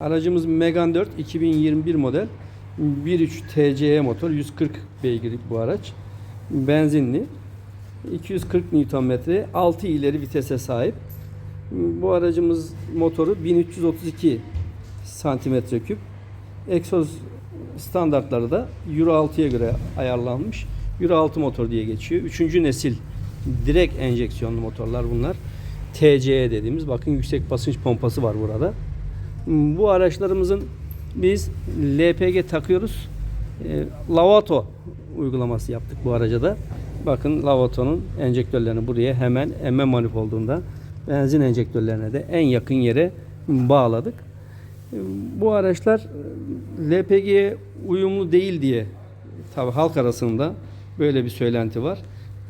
Aracımız Megane 4 2021 model 1.3 TCE motor 140 beygirlik bu araç. Benzinli. 240 Nm 6 ileri vitese sahip. Bu aracımız motoru 1332 santimetre küp. Egzoz standartları da Euro 6'ya göre ayarlanmış. Euro 6 motor diye geçiyor. Üçüncü nesil direkt enjeksiyonlu motorlar bunlar. TCE dediğimiz bakın yüksek basınç pompası var burada. Bu araçlarımızın biz LPG takıyoruz. E, Lavato uygulaması yaptık bu araca da. Bakın Lavato'nun enjektörlerini buraya hemen emme manifoldunda benzin enjektörlerine de en yakın yere bağladık. Bu araçlar e, LPG'ye uyumlu değil diye tabi halk arasında böyle bir söylenti var.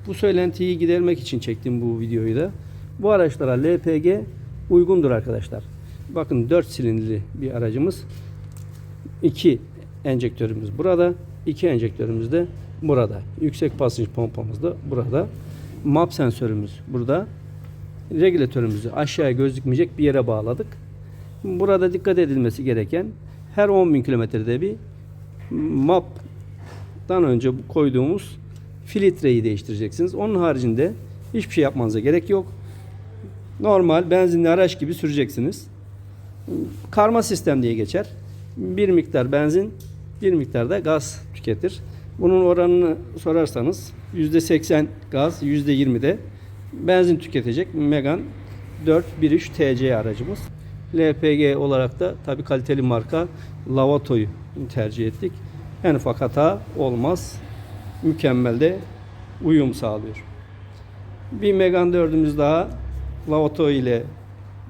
Bu söylentiyi gidermek için çektim bu videoyu da. Bu araçlara LPG uygundur arkadaşlar. Bakın 4 silindirli bir aracımız. 2 enjektörümüz burada. 2 enjektörümüz de burada. Yüksek basınç pompamız da burada. MAP sensörümüz burada. Regülatörümüzü aşağıya gözükmeyecek bir yere bağladık. Burada dikkat edilmesi gereken her 10.000 kilometrede bir MAP'dan önce koyduğumuz filtreyi değiştireceksiniz. Onun haricinde hiçbir şey yapmanıza gerek yok. Normal benzinli araç gibi süreceksiniz. Karma sistem diye geçer. Bir miktar benzin, bir miktar da gaz tüketir. Bunun oranını sorarsanız %80 gaz, %20 de benzin tüketecek Megane 413 TC aracımız. LPG olarak da tabi kaliteli marka Lavato'yu tercih ettik. En ufak hata olmaz. Mükemmel de uyum sağlıyor. Bir Megane 4'ümüz daha Lavato ile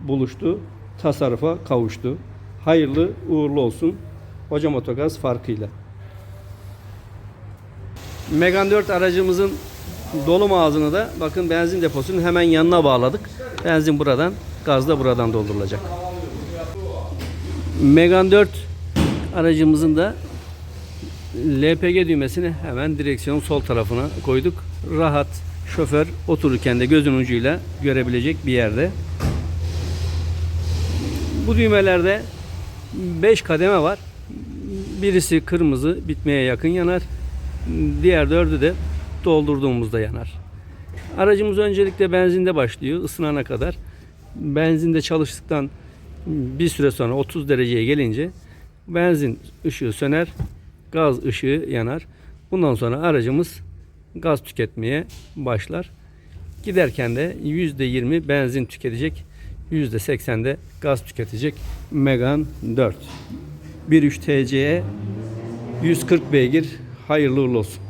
buluştu. Tasarrufa kavuştu. Hayırlı uğurlu olsun. Hocam Otogaz farkıyla. Megane 4 aracımızın dolum ağzını da bakın benzin deposunun hemen yanına bağladık. Benzin buradan, gaz da buradan doldurulacak. Megane 4 aracımızın da LPG düğmesini hemen direksiyonun sol tarafına koyduk. Rahat şoför otururken de gözün ucuyla görebilecek bir yerde. Bu düğmelerde 5 kademe var. Birisi kırmızı bitmeye yakın yanar. Diğer dördü de doldurduğumuzda yanar. Aracımız öncelikle benzinde başlıyor ısınana kadar. Benzinde çalıştıktan bir süre sonra 30 dereceye gelince benzin ışığı söner, gaz ışığı yanar. Bundan sonra aracımız gaz tüketmeye başlar. Giderken de %20 benzin tüketecek, %80 de gaz tüketecek Megane 4. 1.3 TC'ye 140 beygir hayırlı uğurlu olsun.